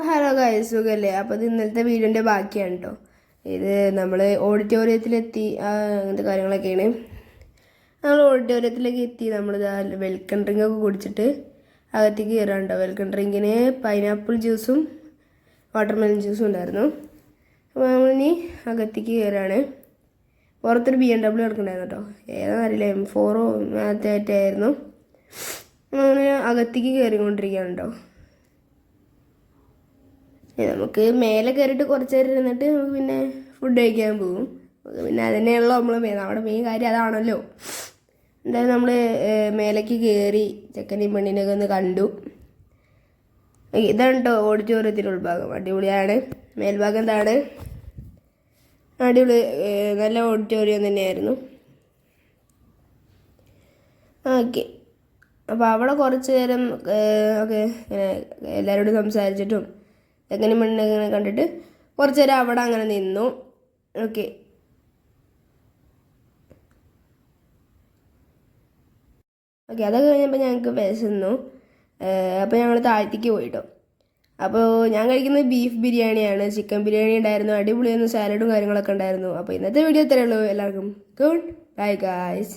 അപ്പോൾ hello guys സുഖല്ലേ? അപ്പോൾ ഇത് ഇന്നലത്തെ വീഡിയോന്റെ ബാക്കിയാണ് കേട്ടോ ഇത് നമ്മൾ ഓഡിറ്റോറിയത്തിലെത്തി അങ്ങനത്തെ കാര്യങ്ങളൊക്കെയാണ്. നമ്മൾ ഓഡിറ്റോറിയത്തിലേക്ക് എത്തി നമ്മൾ വെൽക്കം ഡ്രിങ്ക് ഒക്കെ കുടിച്ചിട്ട് അകത്തേക്ക് കയറാണ്ടോ വെൽക്കം ഡ്രിങ്കിന് പൈനാപ്പിൾ ജ്യൂസും വാട്ടർമെലൺ ജ്യൂസും ഉണ്ടായിരുന്നു. അപ്പോൾ നമ്മളിനി അകത്തേക്ക് കയറാണ് പുറത്തൊരു ബി എം ഡബ്ല്യു കിടക്കണ്ടായിരുന്നു കേട്ടോ ഏതാണെന്ന് അറിയില്ല എം ഫോറോ ആയിരുന്നു അങ്ങനെ അകത്തേക്ക് കയറിക്കൊണ്ടിരിക്കുകയാണ് കേട്ടോ നമുക്ക് മേലെ കയറിയിട്ട് കുറച്ച് നേരം ഇരുന്നിട്ട് നമുക്ക് പിന്നെ ഫുഡ് കഴിക്കാൻ പോകും പിന്നെ അതന്നെയാണല്ലോ നമ്മൾ നമ്മുടെ മെയിൻ കാര്യം അതാണല്ലോ. എന്തായാലും നമ്മൾ മേലേക്ക് കയറി ചെക്കനെയും പെണ്ണിനെയൊക്കെ ഒന്ന് കണ്ടു. ഇതാണ് കേട്ടോ ഓഡിറ്റോറിയത്തിന്റെ ഉൾഭാഗം. അടിപൊളിയാണ്. മേൽഭാഗം എന്താണ്? അടിപൊളി നല്ല ഓഡിറ്റോറിയം തന്നെയായിരുന്നു. ഓക്കെ. അപ്പോൾ അവിടെ കുറച്ച് നേരം ഒക്കെ ഇങ്ങനെ എല്ലാവരോടും സംസാരിച്ചിട്ടും എങ്ങനെ മണ്ണിനെ കണ്ടിട്ട് കുറച്ച് നേരം അവിടെ അങ്ങനെ നിന്നു. ഓക്കെ ഓക്കെ അതൊക്കെ കഴിഞ്ഞപ്പോൾ ഞങ്ങൾക്ക് വിശന്നു. അപ്പോൾ ഞങ്ങൾ താഴത്തേക്ക് പോയിട്ടോ. അപ്പോൾ ഞാൻ കഴിക്കുന്നത് ബീഫ് ബിരിയാണിയാണ്. ചിക്കൻ ബിരിയാണി ഉണ്ടായിരുന്നു അടിപൊളിയായിരുന്നു സാലഡും കാര്യങ്ങളൊക്കെ ഉണ്ടായിരുന്നു. അപ്പോൾ ഇന്നത്തെ വീഡിയോ ഇത്രയേ ഉള്ളൂ. എല്ലാവർക്കും ഗുഡ് ബൈ ഗായ്സ്.